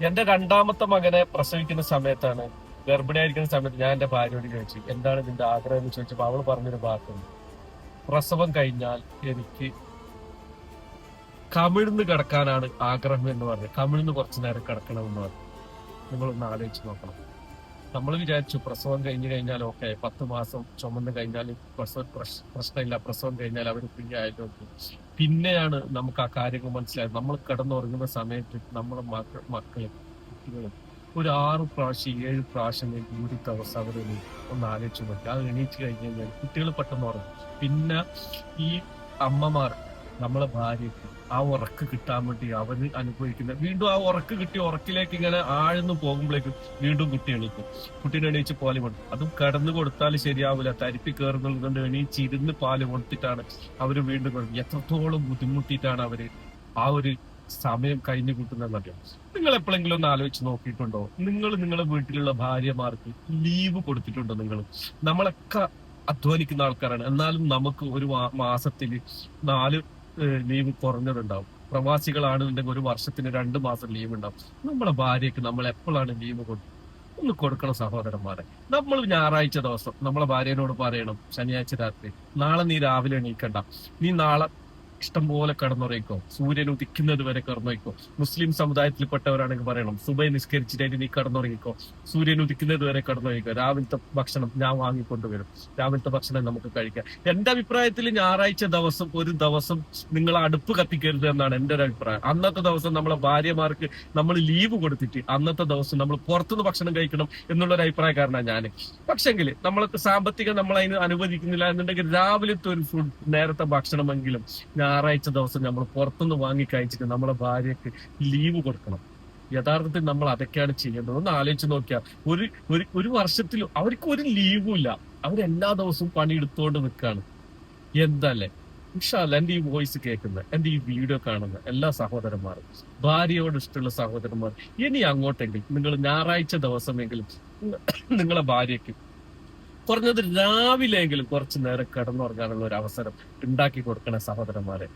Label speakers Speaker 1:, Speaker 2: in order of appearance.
Speaker 1: എന്റെ രണ്ടാമത്തെ മകനെ പ്രസവിക്കുന്ന സമയത്താണ് ഗർഭിണിയായിരിക്കുന്ന സമയത്ത് ഞാൻ എന്റെ ഭാര്യയോട് ചോദിച്ചു എന്താണ് നിന്റെ ആഗ്രഹം? എന്ന് ചോദിച്ചപ്പോൾ അവൾ പറഞ്ഞൊരു വാക്കുണ്ട് പ്രസവം കഴിഞ്ഞാൽ എനിക്ക് കമിഴ്ന്ന് കിടക്കാനാണ് ആഗ്രഹം എന്ന് പറഞ്ഞു. കമിഴ്ന്ന് കുറച്ചു നേരം കിടക്കണം എന്ന് പറഞ്ഞു. നിങ്ങളൊന്ന് ആലോചിച്ച് നോക്കണം. നമ്മൾ വിചാരിച്ചു പ്രസവം കഴിഞ്ഞു കഴിഞ്ഞാൽ ഓക്കെ പത്ത് മാസം ചുമന്ന് കഴിഞ്ഞാൽ പ്രസവ പ്രശ്- പ്രശ്നമില്ല പ്രസവം കഴിഞ്ഞാൽ അവർ ഫ്രീ പിന്നെയാണ് നമുക്ക് ആ കാര്യങ്ങൾ മനസ്സിലായത്. നമ്മൾ കിടന്നുറങ്ങുന്ന സമയത്ത് നമ്മുടെ മക്ക മക്കളെ കുട്ടികളും ഒരു ആറ് പ്രാവശ്യം ഏഴ് പ്രാവശ്യം കൂടി ദിവസം അവർ ഒന്ന് ആലോചിച്ച് നോക്കി. അത് എണീറ്റ് കഴിഞ്ഞ് കഴിഞ്ഞാൽ കുട്ടികൾ പെട്ടെന്ന് ഉറങ്ങും. പിന്നെ ഈ അമ്മമാർ നമ്മളെ ഭാര്യയ്ക്ക് ആ ഉറക്ക് കിട്ടാൻ വേണ്ടി അവന് അനുഭവിക്കുന്ന വീണ്ടും ആ ഉറക്ക് കിട്ടി ഉറക്കിലേക്ക് ഇങ്ങനെ ആഴ്ന്നു പോകുമ്പോഴേക്കും വീണ്ടും കുട്ടി എണീക്കും. കുട്ടീനെ എണീച്ച് പാൽ കൊടുക്കും. അതും കടന്നു കൊടുത്താൽ ശരിയാവില്ല തരിപ്പി കയറുന്നത് കൊണ്ട് എണീച്ച് ഇരുന്ന് പാൽ കൊടുത്തിട്ടാണ് അവർ വീണ്ടും കൊടുക്കും. എത്രത്തോളം ബുദ്ധിമുട്ടിയിട്ടാണ് അവർ ആ ഒരു സമയം കഴിഞ്ഞു കൂട്ടുന്നതെന്നറിയാം നിങ്ങൾ എപ്പോഴെങ്കിലും ഒന്ന് ആലോചിച്ച് നോക്കിയിട്ടുണ്ടോ? നിങ്ങൾ നിങ്ങളുടെ വീട്ടിലുള്ള ഭാര്യമാർക്ക് ലീവ് കൊടുത്തിട്ടുണ്ടോ നിങ്ങൾ? നമ്മളൊക്കെ അധ്വാനിക്കുന്ന ആൾക്കാരാണ്. എന്നാലും നമുക്ക് ഒരു മാസത്തിൽ നാല് ലീവ് കുറഞ്ഞതുണ്ടാവും. പ്രവാസികളാണെന്നുണ്ടെങ്കിൽ ഒരു വർഷത്തിന് രണ്ട് മാസം ലീവ് ഉണ്ടാവും. നമ്മളെ ഭാര്യയ്ക്ക് നമ്മൾ എപ്പോഴാണ് ലീവ് കൊടുക്കുന്നത് ഒന്ന് കൊടുക്കണം സഹോദരന്മാരെ. നമ്മൾ ഞായറാഴ്ച ദിവസം നമ്മളെ ഭാര്യനോട് പറയണം ശനിയാഴ്ച രാത്രി നാളെ നീ രാവിലെ എണീക്കണ്ട. നീ നാളെ ഇഷ്ടം പോലെ കടന്നുറയിക്കോ സൂര്യൻ ഉദിക്കുന്നത് വരെ കടന്നുറയിക്കോ മുസ്ലിം സമുദായത്തിൽപ്പെട്ടവരാണെങ്കിൽ പറയണം സുബൈ നിസ്കരിച്ചിട്ടായിട്ട് നീ കടന്നുറങ്ങിക്കോ. സൂര്യൻ ഉദിക്കുന്നത് വരെ കടന്നുറങ്ങിക്കോ. രാവിലത്തെ ഭക്ഷണം ഞാൻ വാങ്ങിക്കൊണ്ടുവരും. രാവിലത്തെ ഭക്ഷണം നമുക്ക് കഴിക്കാം. എന്റെ അഭിപ്രായത്തിൽ ഞായറാഴ്ച ദിവസം ഒരു ദിവസം നിങ്ങൾ അടുപ്പ് കത്തിക്കരുത് എന്നാണ് എന്റെ ഒരു അഭിപ്രായം. അന്നത്തെ ദിവസം നമ്മളെ ഭാര്യമാർക്ക് നമ്മൾ ലീവ് കൊടുത്തിട്ട് അന്നത്തെ ദിവസം നമ്മൾ പുറത്തുനിന്ന് ഭക്ഷണം കഴിക്കണം എന്നുള്ള ഒരു അഭിപ്രായക്കാരനാണ് ഞാൻ പക്ഷെങ്കിൽ നമ്മൾക്ക് സാമ്പത്തികം നമ്മൾ അതിന് അനുവദിക്കുന്നില്ല എന്നുണ്ടെങ്കിൽ രാവിലത്തെ ഒരു ഫുഡ് നേരത്തെ ഭക്ഷണമെങ്കിലും ഞായറാഴ്ച ദിവസം നമ്മൾ പുറത്തുനിന്ന് വാങ്ങി കഴിച്ചിട്ട് നമ്മളെ ഭാര്യക്ക് ലീവ് കൊടുക്കണം. യഥാർത്ഥത്തിൽ നമ്മൾ അതൊക്കെയാണ് ചെയ്യേണ്ടത്. ഒന്ന് ആലോചിച്ച് നോക്കിയാൽ ഒരു ഒരു ഒരു വർഷത്തിൽ അവർക്ക് ഒരു ലീവും ഇല്ല. അവരെല്ലാ ദിവസവും പണിയെടുത്തോണ്ട് നിൽക്കുകയാണ് എന്തല്ലേ? ഇൻഷാല്ല എന്റെ ഈ വോയിസ് കേൾക്കുന്ന എന്റെ ഈ വീഡിയോ കാണുന്ന എല്ലാ സഹോദരന്മാരും ഭാര്യയോട് ഇഷ്ടമുള്ള സഹോദരന്മാർ ഇനി അങ്ങോട്ടെങ്കിൽ നിങ്ങൾ ഞായറാഴ്ച ദിവസമെങ്കിലും നിങ്ങളെ ഭാര്യയ്ക്ക് കുറഞ്ഞത് രാവിലെയെങ്കിലും കുറച്ചു നേരം കിടന്നുറങ്ങാനുള്ള ഒരു അവസരം ഉണ്ടാക്കി കൊടുക്കണ സഹോദരന്മാരെ.